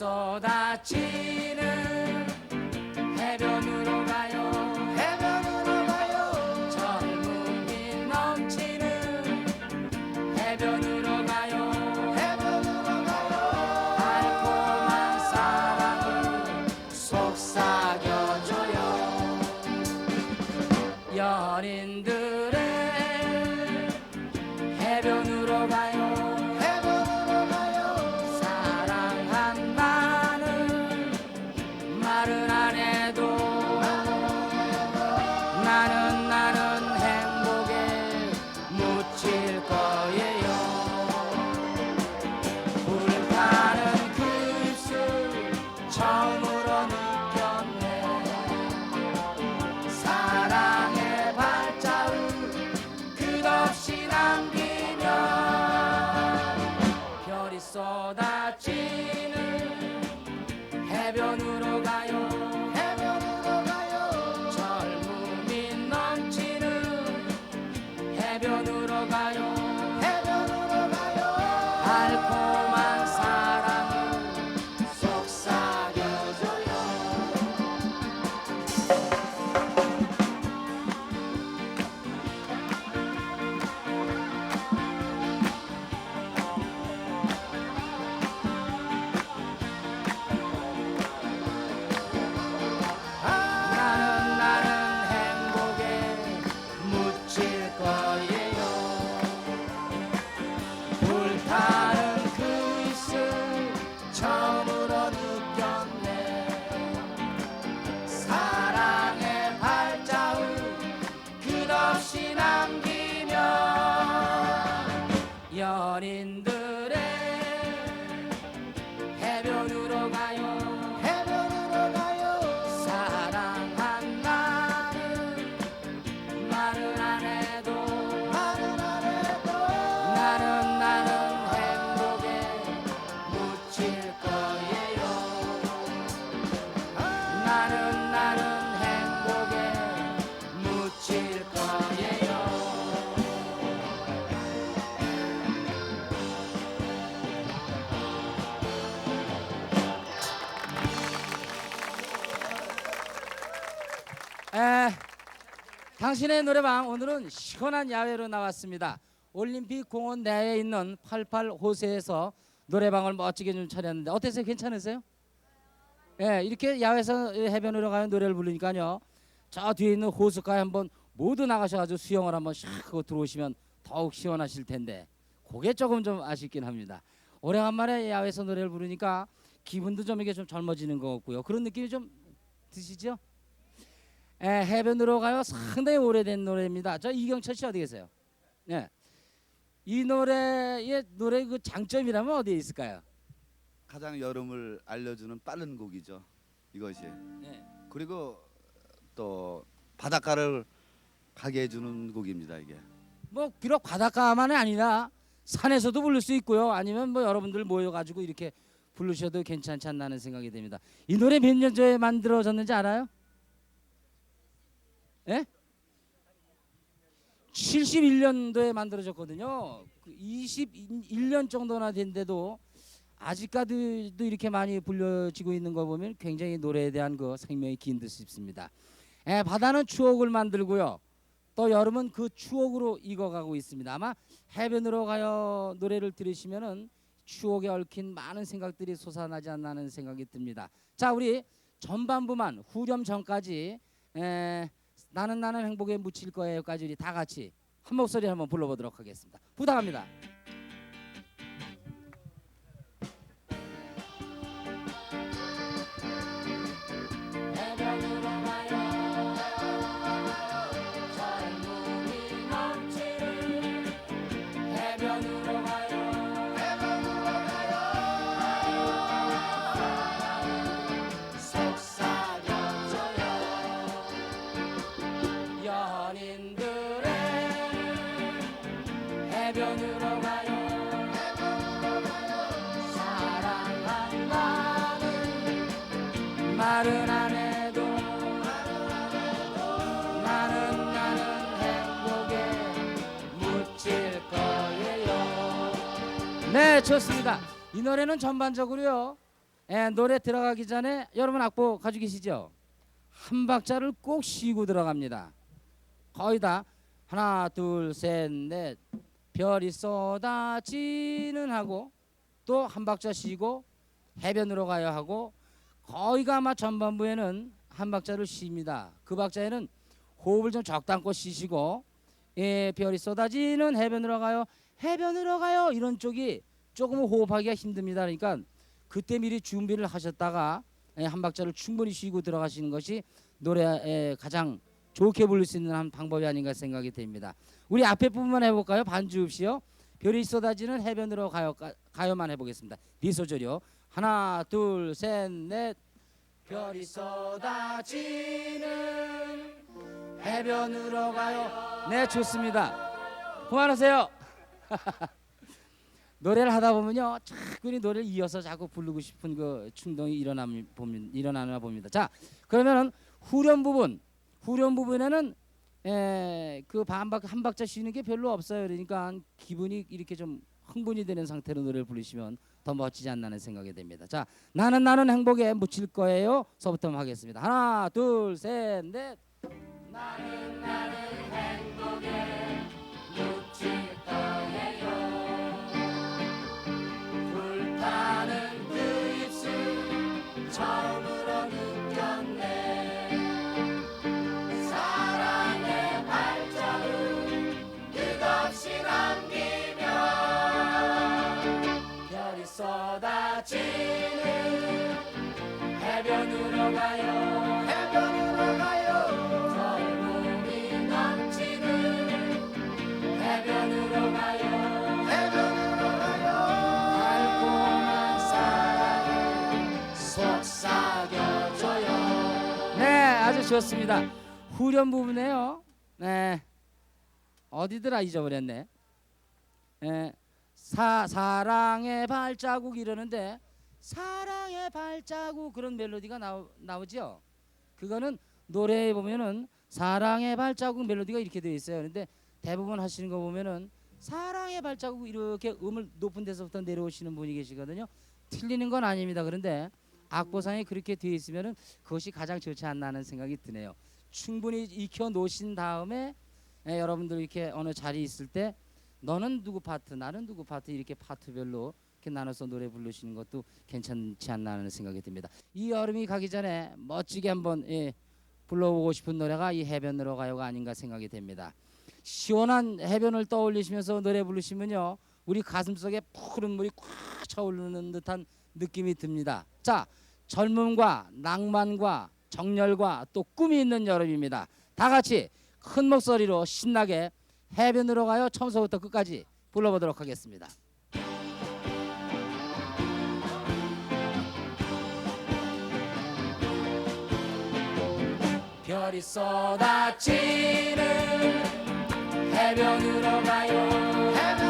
쏟 연인들의 해변으로 가요. 해변으로 가요. 사랑한다는 말은 안 해도 말은 안 해도 나는 나는 행복에 묻힐 거예요. 나는 나는 당신의 노래방 오늘은 시원한 야외로 나왔습니다. 올림픽 공원 내에 있는 88 호수에서 노래방을 멋지게 좀 차렸는데 어땠어요? 괜찮으세요? 예, 이렇게 야외에서 해변으로 가는 노래를 부르니까요. 저 뒤에 있는 호수가에 한번 모두 나가셔가지고 수영을 한번 샥 하고 들어오시면 더욱 시원하실 텐데 그게 조금 좀 아쉽긴 합니다. 오래간만에 야외에서 노래를 부르니까 기분도 좀 이게 좀 젊어지는 것 같고요. 그런 느낌이 좀 드시죠? 에, 해변으로 가요. 상당히 오래된 노래입니다. 저 이경철 씨 어디 계세요? 네. 이 노래의 노래 그 장점이라면 어디에 있을까요? 가장 여름을 알려주는 빠른 곡이죠. 이것이. 네. 그리고 또 바닷가를 가게 해주는 곡입니다. 이게. 뭐 비록 바닷가만이 아니라 산에서도 부를 수 있고요. 아니면 뭐 여러분들 모여가지고 이렇게 부르셔도 괜찮지 않나는 생각이 듭니다. 이 노래 몇 년 전에 만들어졌는지 알아요? 예? 71년도에 만들어졌거든요. 그 21년 정도나 된데도 아직까지도 이렇게 많이 불려지고 있는 거 보면 굉장히 노래에 대한 그 생명이 긴 듯 싶습니다. 예, 바다는 추억을 만들고요. 또 여름은 그 추억으로 익어가고 있습니다. 아마 해변으로 가요 노래를 들으시면은 추억에 얽힌 많은 생각들이 솟아나지 않나 하는 생각이 듭니다. 자, 우리 전반부만 후렴 전까지 에, 나는 나는 행복에 묻힐 거예요까지 우리 다 같이 한 목소리 한번 불러보도록 하겠습니다. 부탁합니다. 나는 행복에 묻힐 거예요 네 좋습니다 이 노래는 전반적으로요 에, 노래 들어가기 전에 여러분 악보 가지고 계시죠? 한 박자를 꼭 쉬고 들어갑니다. 거의 다 하나 둘 셋 넷 별이 쏟아지는 하고 또 한 박자 쉬고 해변으로 가요 하고 거의가 아마 전반부에는 한 박자를 쉽니다. 그 박자에는 호흡을 좀 적당코 쉬시고 예, 별이 쏟아지는 해변으로 가요. 해변으로 가요. 이런 쪽이 조금 호흡하기가 힘듭니다. 그러니까 그때 미리 준비를 하셨다가 예, 한 박자를 충분히 쉬고 들어가시는 것이 노래에 가장 좋게 부를 수 있는 한 방법이 아닌가 생각이 됩니다. 우리 앞에 부분만 해볼까요? 반주 없이요. 별이 쏟아지는 해변으로 가요 가, 가요만 해보겠습니다. 미소절이요. 하나 둘 셋 넷 별이 쏟아지는 해변으로 가요. 네 좋습니다. 그만하세요. 노래를 하다 보면요, 자꾸 이 노래를 이어서 자꾸 부르고 싶은 그 충동이. 일어나나 봅니다. 자, 그러면은 후렴 부분, 후렴 부분에는 에, 그 반박 한 박자 쉬는 게 별로 없어요. 그러니까 기분이 이렇게 좀 흥분이 되는 상태로 노래를 부르시면 더 멋지지 않나는 생각이 됩니다. 자, 나는 나는 행복에 묻힐 거예요. 서부터 하겠습니다. 하나, 둘, 셋, 넷. 나는 나는 행복에 묻힐 거예요. 해변으로 가요. 해변으로 가요 젊음이 넘치는 해변으로 가요. 해변으로 가요 달콤한 사랑을 속삭여줘요. 네, 아주 좋습니다. 후렴 부분에요. 네, 어디더라 잊어버렸네. 네, 사 사랑의 발자국 이러는데 사랑의 발자국 그런 멜로디가 나오, 나오죠. 그거는 노래에 보면은 사랑의 발자국 멜로디가 이렇게 되어 있어요. 그런데 대부분 하시는 거 보면은 사랑의 발자국 이렇게 음을 높은 데서부터 내려오시는 분이 계시거든요. 틀리는 건 아닙니다. 그런데 악보상에 그렇게 되어 있으면은 그것이 가장 좋지 않나 하는 생각이 드네요. 충분히 익혀 놓으신 다음에 예, 여러분들 이렇게 어느 자리에 있을 때 너는 누구 파트, 나는 누구 파트 이렇게 파트별로 이렇게 나눠서 노래 부르시는 것도 괜찮지 않나 하는 생각이 듭니다. 이 여름이 가기 전에 멋지게 한번 예, 불러보고 싶은 노래가 이 해변으로 가요가 아닌가 생각이 됩니다. 시원한 해변을 떠올리시면서 노래 부르시면요 우리 가슴 속에 푸른 물이 꽉 차오르는 듯한 느낌이 듭니다 자 젊음과 낭만과 정열과 또 꿈이 있는 여름입니다 다 같이 큰 목소리로 신나게 해변으로 가요 처음부터 끝까지 불러보도록 하겠습니다 별이 쏟아지는 해변으로 가요. 해변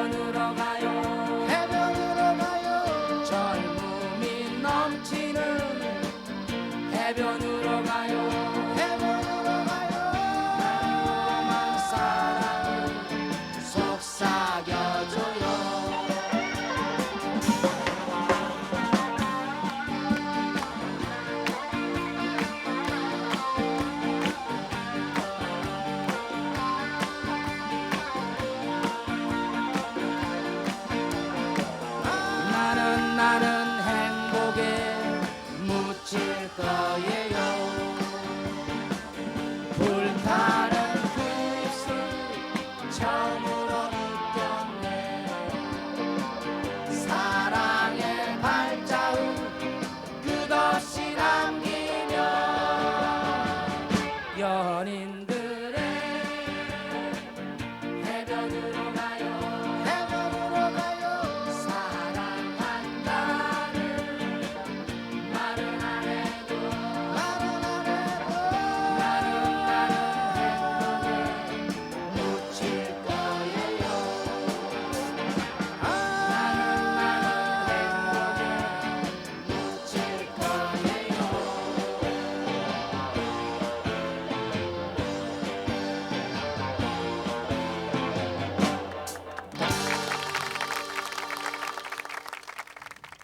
해변으로 가요 করেন